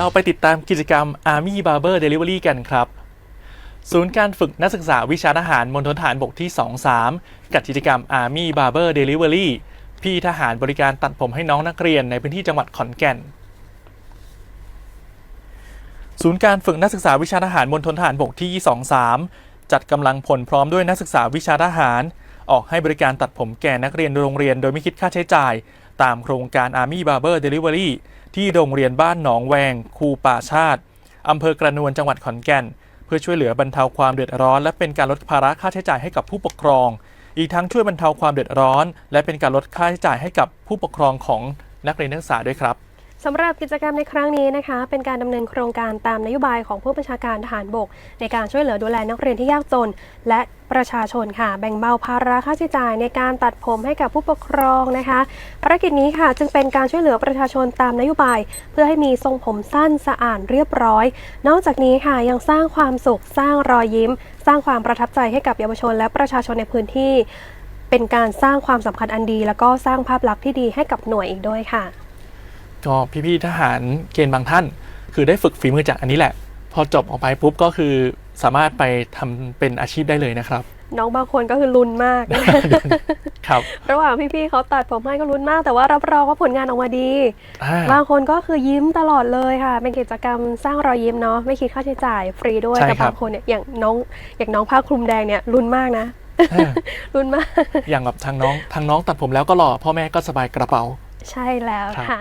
เราไปติดตามกิจกรรม Army Barber Delivery กันครับ ศูนย์การฝึกนักศึกษาวิชาทหารมณฑลทหารบกที่ 23จัดกิจกรรม Army Barber Delivery พี่ทหารบริการตัดผมให้น้องนักเรียนในพื้นที่จังหวัดขอนแก่น ศูนย์การฝึกนักศึกษาวิชาทหารมณฑลทหารบกที่ 23 จัดกำลังพลพร้อมด้วยนักศึกษาวิชาทหาร ออกให้บริการตัดผมแก่นักเรียนโรงเรียน โดยไม่คิดค่าใช้จ่าย ตามโครงการ Army Barber Delivery ที่โรงเรียนบ้านหนองแวง คูป่าชาติอำเภอกระนวนจังหวัดขอนแก่น เพื่อช่วยเหลือบรรเทาความเดือดร้อน และเป็นการลดภาระค่าใช้จ่ายให้กับผู้ปกครอง อีกทั้งช่วยบรรเทาความเดือดร้อน และเป็นการลดค่าใช้จ่ายให้กับผู้ปกครองของนักเรียนนักศึกษาด้วยครับ สำหรับกิจกรรมในครั้งนี้นะคะ เป็นการดำเนินโครงการตามนโยบายของผู้บัญชาการทหารบก ในการช่วยเหลือดูแลนักเรียนที่ยากจน และประชาชนค่ะ แบ่งเบาภาระค่าใช้จ่ายในการตัดผมให้กับผู้ปกครองนะคะภารกิจนี้ค่ะจึงเป็นการช่วยเหลือประชาชนตามนโยบาย เพื่อให้มีทรงผมสั้นสะอาดเรียบร้อย นอกจากนี้ค่ะยังสร้างความสุขสร้างรอยยิ้ม สร้างความประทับใจให้กับเยาวชน และประชาชนในพื้นที่ เป็นการสร้างความสำคัญอันดี แล้วก็สร้างภาพลักษณ์ที่ดีให้กับหน่วยอีกด้วยค่ะ ก็พี่ๆทหารเกณฑ์บางท่าน คือได้ฝึกฝีมือจากอันนี้แหละ พอจบออกไปปุ๊บก็คือสามารถไปทำเป็นอาชีพได้เลยนะครับ น้องบางคนก็คือลุ้นมาก ครับระหว่างพี่ๆเขาตัดผมให้ก็ลุ้นมาก แต่ว่ารับรองว่าผลงานออกมาดี อ่า บางคนก็คือยิ้มตลอดเลยค่ะ เป็นกิจกรรมสร้างรอยยิ้มเนาะไม่คิดค่าใช้จ่ายฟรีด้วยใช่แต่ครับ บางคนเนี่ยอย่างน้องอย่างน้องผ้าคลุมแดงเนี่ยลุ้นมากนะอ่าลุ้นมาก อย่างแบบทางน้องทางน้องตัดผมแล้วก็หล่อพ่อแม่ก็สบายกระเป๋า ใช่แล้วครับ ค่ะ